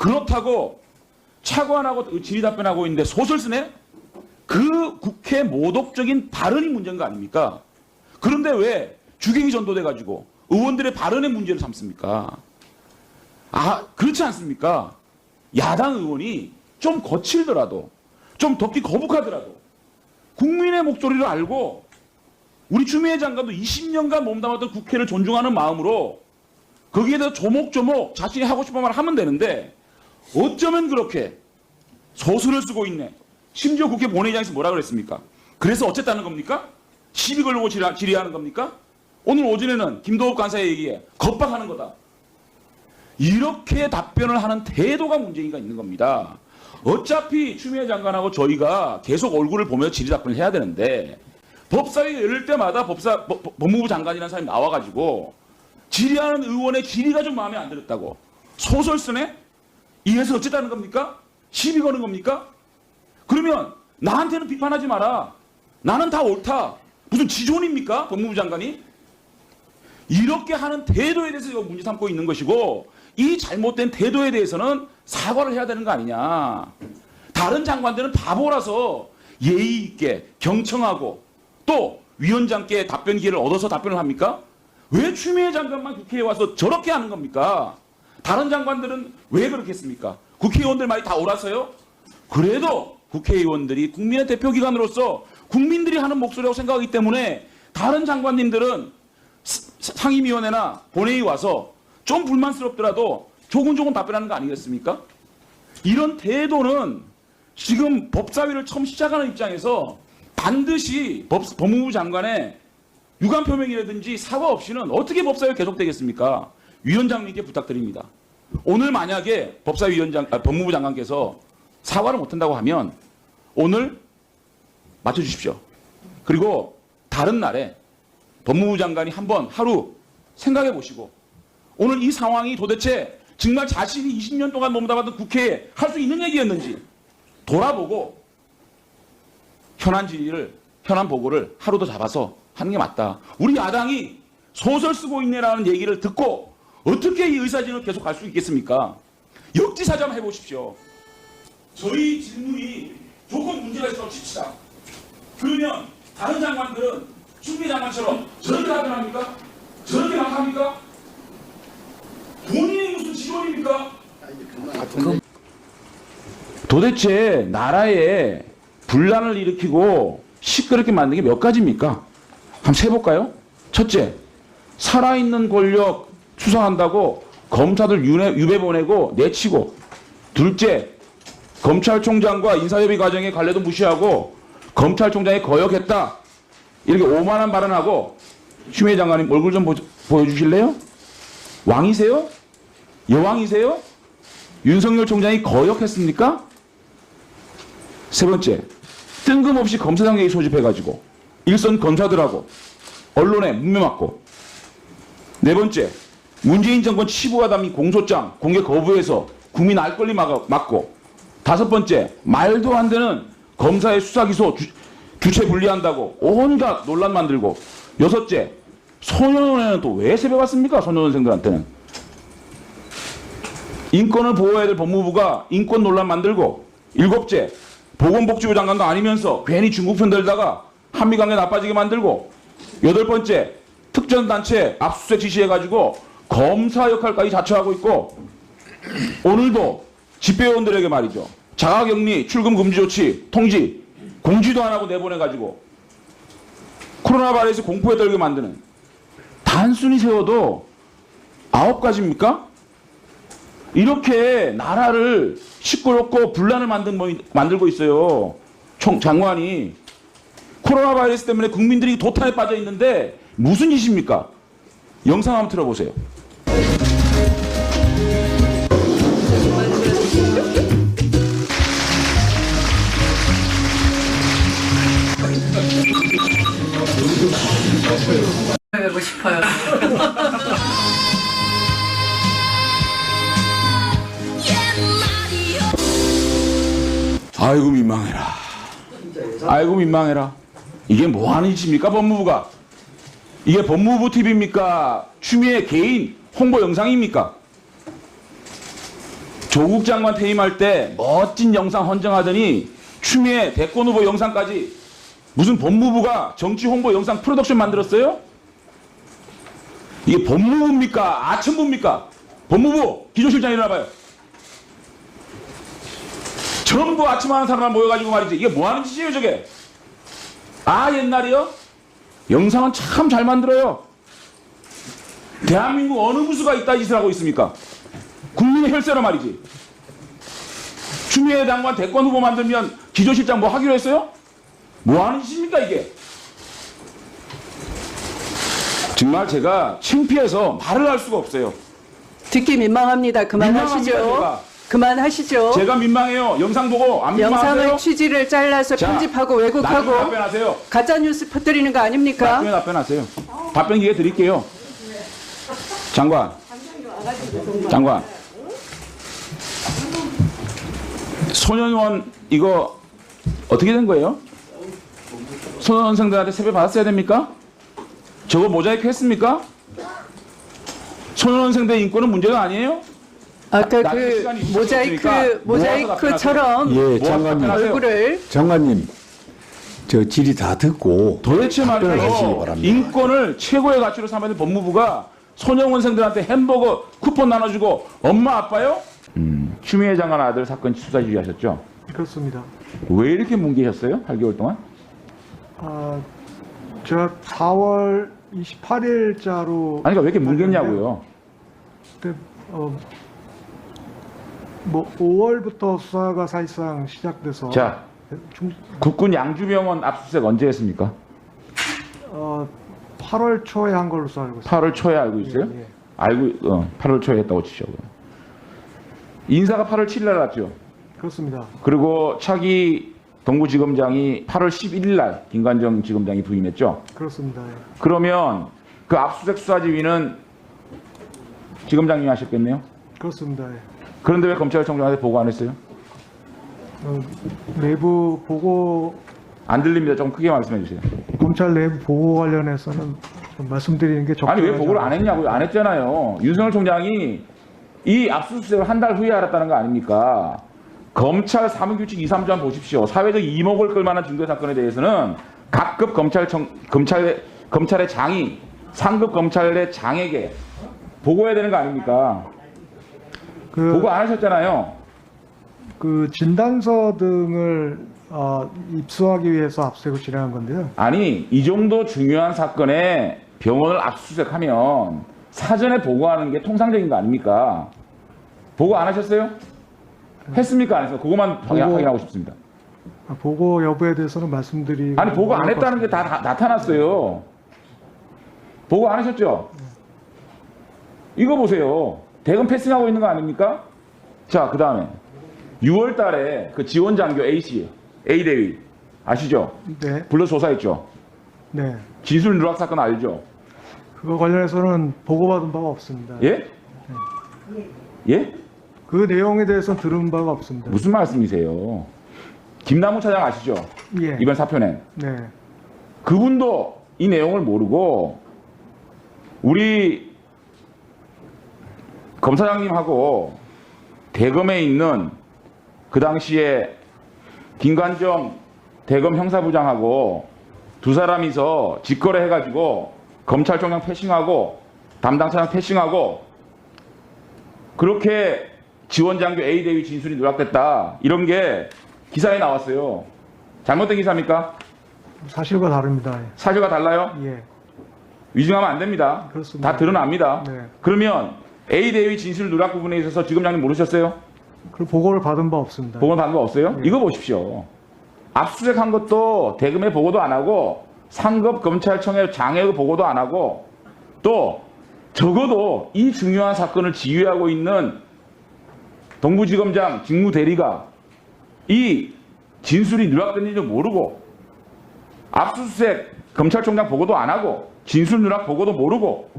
그렇다고 차관하고 질의 답변하고 있는데 소설 쓰네? 그 국회 모독적인 발언이 문제인 거 아닙니까? 그런데 왜 주객이 전도돼 가지고 의원들의 발언의 문제를 삼습니까? 아, 그렇지 않습니까? 야당 의원이 좀 거칠더라도 좀 덥기 거북하더라도 국민의 목소리를 알고 우리 추미애 장관도 20년간 몸담았던 국회를 존중하는 마음으로 거기에 대해서 조목조목 자신이 하고 싶은 말 하면 되는데 어쩌면 그렇게 소설을 쓰고 있네. 심지어 국회 본회의장에서 뭐라 그랬습니까? 그래서 어쨌다는 겁니까? 시비 걸고 질의- 질의하는 겁니까? 오늘 오전에는 김도읍 간사의 얘기에 겁박하는 거다. 이렇게 답변을 하는 태도가 문제가 있는 겁니다. 어차피 추미애 장관하고 저희가 계속 얼굴을 보며 질의 답변을 해야 되는데 법사위 열릴 때마다 법사, 법- 법- 법무부 장관이라는 사람이 나와가지고 질의하는 의원의 질의가 좀 마음에 안 들었다고 소설 쓰네? 이래서 어쨌다는 겁니까? 시비 거는 겁니까? 그러면 나한테는 비판하지 마라. 나는 다 옳다. 무슨 지존입니까? 법무부 장관이? 이렇게 하는 태도에 대해서 이거 문제 삼고 있는 것이고 이 잘못된 태도에 대해서는 사과를 해야 되는 거 아니냐. 다른 장관들은 바보라서 예의 있게 경청하고 또 위원장께 답변 기회를 얻어서 답변을 합니까? 왜 추미애 장관만 국회에 와서 저렇게 하는 겁니까? 다른 장관들은 왜 그렇게 했습니까? 국회의원들 말이 다 옳아서요? 그래도 국회의원들이 국민의 대표기관으로서 국민들이 하는 목소리라고 생각하기 때문에 다른 장관님들은 스- 상임위원회나 본회의 와서 좀 불만스럽더라도 조금조금 답변하는 거 아니겠습니까? 이런 태도는 지금 법사위를 처음 시작하는 입장에서 반드시 법, 법무부 장관의 유감 표명이라든지 사과 없이는 어떻게 법사위가 계속되겠습니까? 위원장님께 부탁드립니다. 오늘 만약에 법사위원장, 아, 법무부 장관께서 사과를 못한다고 하면 오늘 맞춰주십시오. 그리고 다른 날에 법무부 장관이 한번 하루 생각해 보시고 오늘 이 상황이 도대체 정말 자신이 20년 동안 몸담았던 국회에 할 수 있는 얘기였는지 돌아보고 현안 질의를 현안 보고를 하루 더 잡아서 하는 게 맞다. 우리 야당이 소설 쓰고 있네라는 얘기를 듣고 어떻게 이 의사진을 계속 갈 수 있겠습니까? 역지사지 해보십시오. 저희 질문이 조금 문제가 있어 칩시다. 그러면 다른 장관들은 추미애 장관처럼 저렇게 답변합니까? 저렇게 막 합니까? 본인이 무슨 직원입니까? 도대체 나라에 분란을 일으키고 시끄럽게 만든 게 몇 가지입니까? 한번 세볼까요? 첫째, 살아있는 권력 수사한다고 검사들 유배, 유배 보내고 내치고 둘째, 검찰총장과 인사협의 과정에 관례도 무시하고 검찰총장이 거역했다. 이렇게 오만한 발언하고 추미애 장관님 얼굴 좀 보, 보여주실래요? 왕이세요? 여왕이세요? 윤석열 총장이 거역했습니까? 세 번째, 뜬금없이 검사장에게 소집해가지고 일선 검사들하고 언론에 문매 맞고 네 번째, 문재인 정권 치부하다미 공소장 공개 거부해서 국민 알 권리 막고. 다섯 번째, 말도 안 되는 검사의 수사 기소 주, 주체 분리한다고 온갖 논란 만들고. 여섯째, 소년원에는 또 왜 세배 받습니까? 소년원생들한테는. 인권을 보호해야 될 법무부가 인권 논란 만들고. 일곱째 보건복지부 장관도 아니면서 괜히 중국 편 들다가 한미 관계 나빠지게 만들고. 여덟 번째 특정 단체 압수수색 지시해가지고 검사 역할까지 자처하고 있고 오늘도 집배원들에게 말이죠 자가격리 출금 금지 조치 통지 공지도 안 하고 내보내가지고 코로나 바이러스 공포에 떨게 만드는 단순히 세워도 아홉 가지입니까? 이렇게 나라를 시끄럽고 분란을 만든, 뭐- 만들고 있어요. 총, 장관이. 코로나 바이러스 때문에 국민들이 도탄에 빠져 있는데 무슨 짓입니까? 영상 한번 틀어보세요. 되고 싶어요. 아이고 민망해라. 아이고 민망해라. 이게 뭐 하는 짓입니까 법무부가? 이게 법무부 TV입니까? 추미애 개인 홍보 영상입니까? 조국 장관 퇴임할 때 멋진 영상 헌정하더니 추미애 대권 후보 영상까지 무슨 법무부가 정치 홍보 영상 프로덕션 만들었어요? 이게 법무부입니까? 아천부입니까? 법무부 기조실장 일어나봐요. 전부 아침하는 사람만 모여가지고 말이지 이게 뭐 하는 짓이에요 저게? 아 옛날이요? 영상은 참 잘 만들어요. 대한민국 어느 부수가 이따 짓을 하고 있습니까? 국민의 혈세로 말이지. 추미애 장관 대권 후보 만들면 기조실장 뭐 하기로 했어요? 뭐 하는 짓입니까 이게? 정말 제가 창피해서 말을 할 수가 없어요. 듣기 민망합니다. 그만하시죠. 민망합니다. 그만하시죠. 제가 민망해요. 영상 보고 안 민망하세요? 영상의 취지를 잘라서 자, 편집하고 왜곡하고 답변하세요. 가짜 뉴스 퍼뜨리는 거 아닙니까? 나중에 답변하세요. 답변 기회 드릴게요. 장관. 장관. 소년원 이거 어떻게 된 거예요? 소년원생들한테 세배 받았어야 됩니까? 저거 모자이크 했습니까? 소년원생들 인권은 문제가 아니에요? 아까 나중에 그 모자이크 모자이크처럼 예, 뭐 장관님. 답변하세요? 얼굴을 장관님, 저 질의 다 듣고 도대체 말이에요. 인권을 최고의 가치로 삼아야 법무부가 소년원생들한테 햄버거 쿠폰 나눠주고 엄마 아빠요? 음, 추미애 장관 아들 사건 수사 지휘하셨죠? 그렇습니다. 왜 이렇게 뭉개셨어요? 8개월 동안? 아, 제가 4월 28일자로 아니 그러니까 왜 이렇게 뭉갰냐고요? 그때 어, 뭐 5월부터 수사가 사실상 시작돼서 자, 중, 국군 양주병원 압수수색 언제 했습니까? 어, 8월 초에 한 걸로 알고 있습니다. 8월 초에 알고 있어요? 예, 예. 알고 어, 8월 초에 했다고 치죠. 인사가 8월 7일 날 났죠. 그렇습니다. 그리고 차기 동부지검장이 8월 11일 날 김관정 지검장이 부임했죠. 그렇습니다. 예. 그러면 그 압수수색 수사 지휘는 지검장님이 하셨겠네요. 그렇습니다. 예. 그런데 왜 검찰청장한테 보고 안 했어요? 어, 내부 보고 안 들립니다. 좀 크게 말씀해 주세요. 검찰 내부 보고 관련해서는 좀 말씀드리는 게 적절하지 아니 왜 보고를 안. 했냐고요? 안 했잖아요. 윤석열 총장이 이 압수수색을 한 달 후에 알았다는 거 아닙니까? 검찰 사무규칙 2, 3조 한번 보십시오. 사회적 이목을 끌만한 중대 사건에 대해서는 각급 검찰청 검찰 검찰의 장이 상급 검찰의 장에게 보고해야 되는 거 아닙니까? 그, 보고 안 하셨잖아요. 그 진단서 등을 어, 입수하기 위해서 압수색을 진행한 건데요. 아니 이 정도 중요한 사건에 병원을 압수수색하면 사전에 보고하는 게 통상적인 거 아닙니까? 보고 안 하셨어요? 했습니까? 안 했어요? 그것만 보고- 확인하고 싶습니다. 아, 보고 여부에 대해서는 말씀드리. 아니 보고 안 했다는 게 다 나타났어요. 보고 안 하셨죠? 이거 보세요. 대금 패싱하고 있는 거 아닙니까? 자, 그 다음에 6월 달에 그 지원 장교 A씨, A 대위 아시죠? 네, 불러 조사했죠? 네. 진술 누락 사건 알죠? 그거 관련해서는 보고받은 바가 없습니다. 예? 예? 그 내용에 대해서는 들은 바가 없습니다. 무슨 말씀이세요? 김남우 차장 아시죠? 예. 이번 사표낸. 네. 그분도 이 내용을 모르고 우리 검사장님하고 대검에 있는 그 당시에 김관정 대검 형사부장하고 두 사람이서 직거래 해가지고 검찰총장 패싱하고 담당차장 패싱하고 그렇게 지원장교 A 대위 진술이 누락됐다 이런 게 기사에 나왔어요. 잘못된 기사입니까? 사실과 다릅니다. 사실과 달라요? 예. 위증하면 안 됩니다. 그렇습니다. 다 드러납니다. 네. 그러면 A 대위 진술 누락 부분에 있어서 지검장님 모르셨어요? 그 보고를 받은 바 없습니다. 보고는 받은 거 없어요? 네. 이거 보십시오. 압수수색한 것도 대금의 보고도 안 하고 상급 검찰청의 장의 보고도 안 하고 또 적어도 이 중요한 사건을 지휘하고 있는 동부지검장 직무 대리가 이 진술이 누락된지도 모르고 압수수색 검찰총장 보고도 안 하고 진술 누락 보고도 모르고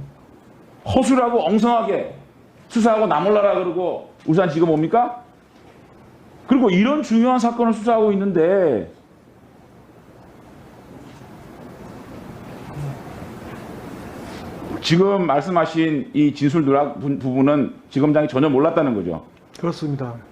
허술하고 엉성하게 수사하고 나몰라라 그러고 우산 지금 뭡니까? 그리고 이런 중요한 사건을 수사하고 있는데 지금 말씀하신 이 진술 누락 부- 부분은 지검장이 전혀 몰랐다는 거죠. 그렇습니다.